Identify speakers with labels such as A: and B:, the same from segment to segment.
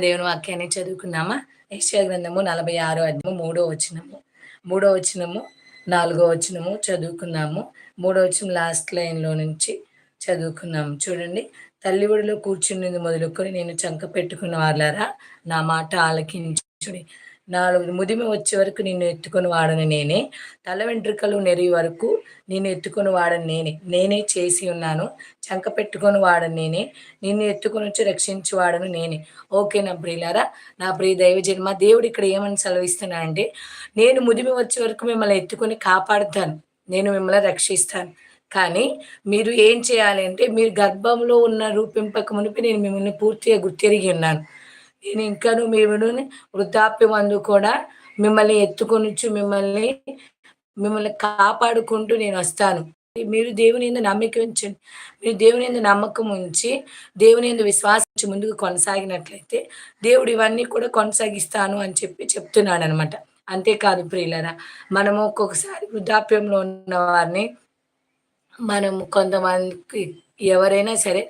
A: దేవుని వాక్యాన్ని చదువుకున్నామా? యశ్వ గ్రంథము నలభై ఆరో అధ్యాయము మూడో వచనము. మూడో వచనము నాలుగో వచనము చదువుకున్నాము. మూడో వచనం లాస్ట్ లైన్లో నుంచి చదువుకున్నాము. చూడండి. తల్లి ఒడిలో కూర్చునేది మొదలుకొని నేను చంక పెట్టుకున్న వాళ్ళారా నా మాట ఆలకించుడి. నాలుగు ముదిమి వచ్చే వరకు నిన్ను ఎత్తుకొని వాడని నేనే. తల వెంట్రుకలు నెరి వరకు నిన్ను ఎత్తుకొని వాడని నేనే. నేనే చేసి ఉన్నాను. చంక పెట్టుకొని వాడని నేనే. నిన్ను ఎత్తుకొని వచ్చి రక్షించి వాడను నేనే. ఓకే నా ప్రియులారా నా ప్రియ దైవ జన్మ దేవుడు ఇక్కడ ఏమని సెలవిస్తున్నా అంటే నేను ముదిమి వచ్చే వరకు మిమ్మల్ని ఎత్తుకొని కాపాడుతాను. నేను మిమ్మల్ని రక్షిస్తాను. కానీ మీరు ఏం చేయాలి అంటే మీరు గర్భంలో ఉన్న రూపింపక మునిపి నేను మిమ్మల్ని పూర్తిగా గుర్తెరిగి ఉన్నాను. నేను ఇంకాను మీరు వృద్ధాప్యం అందు కూడా మిమ్మల్ని ఎత్తుకొనిచ్చు మిమ్మల్ని మిమ్మల్ని కాపాడుకుంటూ నేను వస్తాను. మీరు దేవుని ఎందు నమ్మకం ఉంచండి. మీరు దేవుని ఎందు నమ్మకం ఉంచి దేవుని ఎందు విశ్వాసించి ముందుకు కొనసాగినట్లయితే దేవుడు ఇవన్నీ కూడా కొనసాగిస్తాను అని చెప్పి చెప్తున్నాడు అనమాట అంతేకాదు ప్రియులరా మనము ఒక్కొక్కసారి వృద్ధాప్యంలో ఉన్న వారిని మనము కొంతమందికి ఎవరైనా సరే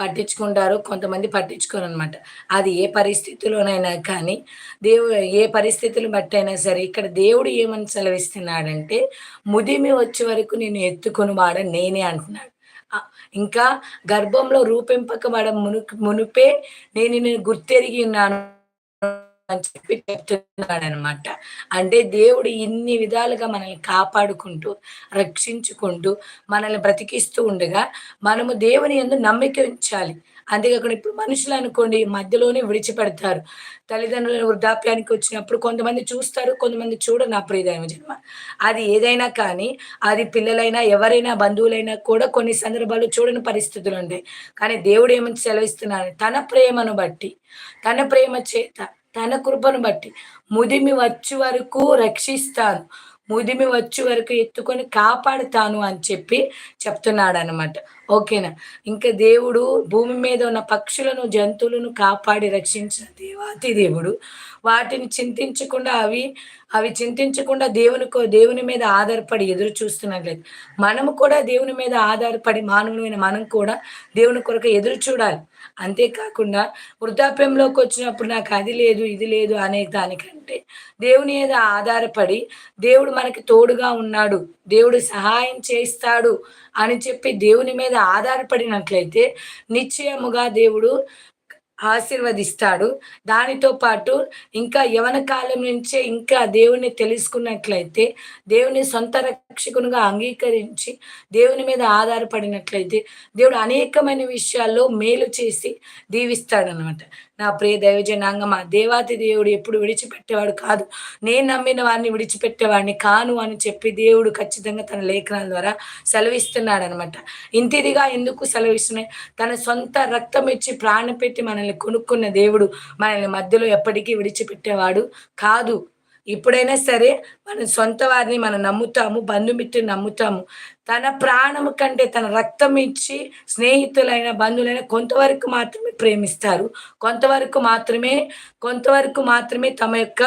A: పట్టించుకుంటారు కొంతమంది పట్టించుకోరు అనమాట అది ఏ పరిస్థితిలోనైనా కానీ దేవుడు ఏ పరిస్థితులు బట్టి అయినా సరే ఇక్కడ దేవుడు ఏమని సెలవిస్తున్నాడంటే ముదిమి వచ్చే వరకు నేను ఎత్తుకొని వాడ నేనే అంటున్నాడు. ఇంకా గర్భంలో రూపింపకబడ మును మునుపే నేను నేను గుర్తెరిగి ఉన్నాను. అని చెప్పి చెప్తున్నాడు అనమాట అంటే దేవుడు ఇన్ని విధాలుగా మనల్ని కాపాడుకుంటూ రక్షించుకుంటూ మనల్ని బ్రతికిస్తూ ఉండగా మనము దేవుని ఎందు నమ్మిక ఉంచాలి. అంతేకాకుండా ఇప్పుడు మనుషులు అనుకోండి మధ్యలోనే విడిచిపెడతారు. తల్లిదండ్రుల వృద్ధాప్యానికి వచ్చినప్పుడు కొంతమంది చూస్తారు కొంతమంది చూడరు. నా ప్రియదైన జన్మ అది ఏదైనా కానీ అది పిల్లలైనా ఎవరైనా బంధువులైనా కూడా కొన్ని సందర్భాలు చూడని పరిస్థితులు ఉంటాయి. కానీ దేవుడు ఏమని సెలవిస్తున్నాడు? తన ప్రేమను బట్టి తన ప్రేమ చేత తన కృపను బట్టి ముదిమి వచ్చి వరకు రక్షిస్తాను. ముదిమి వచ్చి వరకు ఎత్తుకొని కాపాడుతాను అని చెప్పి చెప్తున్నాడు అనమాట ఓకేనా? ఇంకా దేవుడు భూమి మీద ఉన్న పక్షులను జంతువులను కాపాడి రక్షించిన దేవాతి దేవుడు వాటిని చింతించకుండా అవి అవి చింతించకుండా దేవునికో దేవుని మీద ఆధారపడి ఎదురు చూస్తున్నట్లయితే మనము కూడా దేవుని మీద ఆధారపడి మానవులమైన మనం కూడా దేవుని కొరకు ఎదురు చూడాలి. అంతేకాకుండా వృద్ధాప్యంలోకి వచ్చినప్పుడు నాకు అది లేదు ఇది లేదు అనే దానికంటే దేవుని మీద ఆధారపడి దేవుడు మనకి తోడుగా ఉన్నాడు దేవుడు సహాయం చేస్తాడు అని చెప్పి దేవుని మీద ఆధారపడినట్లయితే నిశ్చయముగా దేవుడు ఆశీర్వదిస్తాడు. దానితో పాటు ఇంకా యవన కాలం నుంచే ఇంకా దేవుని తెలుసుకున్నట్లయితే దేవుని సొంత రక్షకునిగా అంగీకరించి దేవుని మీద ఆధారపడినట్లయితే దేవుడు అనేకమైన విషయాల్లో మేలు చేసి దీవిస్తాడనమాట నా ప్రియ దైవజనాంగమా దేవాతి దేవుడు ఎప్పుడు విడిచిపెట్టేవాడు కాదు. నేను నమ్మిన వారిని విడిచిపెట్టేవాడిని కాను అని చెప్పి దేవుడు ఖచ్చితంగా తన లేఖనాల ద్వారా సెలవిస్తున్నాడు అనమాట ఇంతిదిగా ఎందుకు సెలవిస్తున్నాయి? తన సొంత రక్తం ఇచ్చి ప్రాణం పెట్టి మనల్ని కొనుక్కున్న దేవుడు మనల్ని మధ్యలో ఎప్పటికీ విడిచిపెట్టేవాడు కాదు. ఇప్పుడైనా సరే మనం సొంత వారిని మనం నమ్ముతాము బంధుమిత్రులు నమ్ముతాము. తన ప్రాణము కంటే తన రక్తం ఇచ్చి స్నేహితులైన బంధువులైన కొంతవరకు మాత్రమే ప్రేమిస్తారు. కొంతవరకు మాత్రమే కొంతవరకు మాత్రమే తమ యొక్క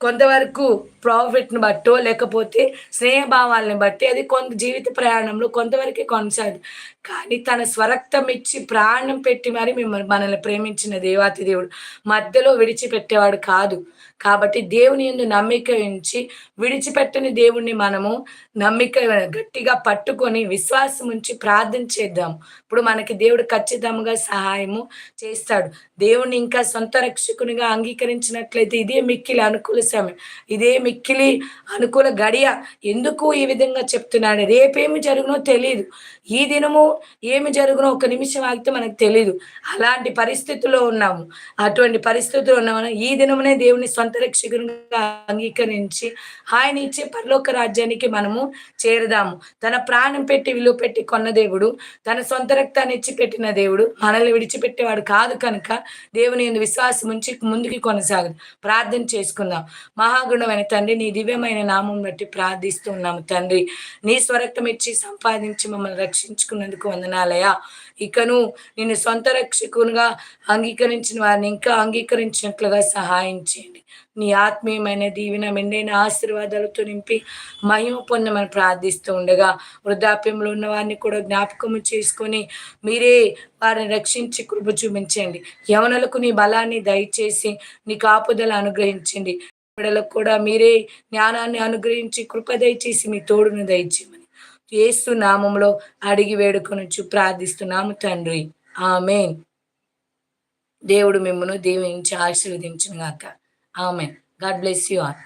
A: కొంతవరకు ప్రాఫిట్ని బట్టో లేకపోతే స్నేహభావాలని బట్టి అది కొంత జీవిత ప్రయాణంలో కొంతవరకే కొనసాగదు కానీ తన స్వరక్తం ఇచ్చి ప్రాణం పెట్టి మరి మిమ్మల్ని మనల్ని ప్రేమించిన దేవాతి దేవుడు మధ్యలో విడిచిపెట్టేవాడు కాదు. కాబట్టి దేవుని ఎందు నమ్మిక ఉంచి విడిచిపెట్టని దేవుణ్ణి మనము నమ్మిక గట్టిగా పట్టుకొని విశ్వాసం ఉంచి ప్రార్థన చేద్దాం. ఇప్పుడు మనకి దేవుడు ఖచ్చితంగా సహాయము చేస్తాడు. దేవుణ్ణి ఇంకా సొంత రక్షకునిగా అంగీకరించినట్లయితే ఇదే మిక్కిలి అనుకూల సమయం ఇదే మిక్కిలి అనుకూల గడియ ఎందుకు ఈ విధంగా చెప్తున్నాడు? రేపేమి జరుగునో తెలియదు ఈ దినము ఏమి జరుగునో ఒక నిమిషం ఆగితే మనకు తెలియదు అలాంటి పరిస్థితుల్లో ఉన్నాము. అటువంటి పరిస్థితుల్లో ఉన్నాము ఈ దినమునే దేవుని సొంత రక్షకునిగా అంగీకరించి ఆయన ఇచ్చే పరలోక రాజ్యానికి మనము చేరదాము. తన ప్రాణం పెట్టి విలువ పెట్టి కొన్న దేవుడు తన సొంత రక్తాన్ని ఇచ్చి పెట్టిన దేవుడు మనల్ని విడిచిపెట్టేవాడు కాదు కనుక దేవుని విశ్వాసం ఉంచి ముందుకి కొనసాగదు. ప్రార్థన చేసుకుందాం. మహాగుణమైన తండ్రి నీ దివ్యమైన నామం బట్టి ప్రార్థిస్తున్నాము తండ్రి. నీ స్వరక్తం ఇచ్చి సంపాదించి మమ్మల్ని రక్షించుకున్నందుకు వందనాలయా ఇకను నిన్ను సొంత రక్షకునిగా అంగీకరించిన వారిని ఇంకా అంగీకరించినట్లుగా సహాయం చేయండి. నీ ఆత్మీయమైన దీవెన మెండైన ఆశీర్వాదాలతో నింపి మహిమ పొందమని ప్రార్థిస్తూ ఉండగా వృద్ధాప్యంలో ఉన్న వారిని కూడా జ్ఞాపకము చేసుకొని మీరే వారిని రక్షించి కృప చూపించండి. యవనలకు నీ బలాన్ని దయచేసి నీ కాపుదల అనుగ్రహించండి. బిడ్డలకు కూడా మీరే జ్ఞానాన్ని అనుగ్రహించి కృప దయచేసి మీ తోడును దయచేయమని. ఏసు నామంలో అడిగి వేడుకొనొచ్చు ప్రార్థిస్తున్నాము తండ్రి. ఆమె దేవుడు మిమ్మను దీవించి ఆశీర్వదించిన గాక ఆమె గాడ్ బ్లెస్ యు ఆల్.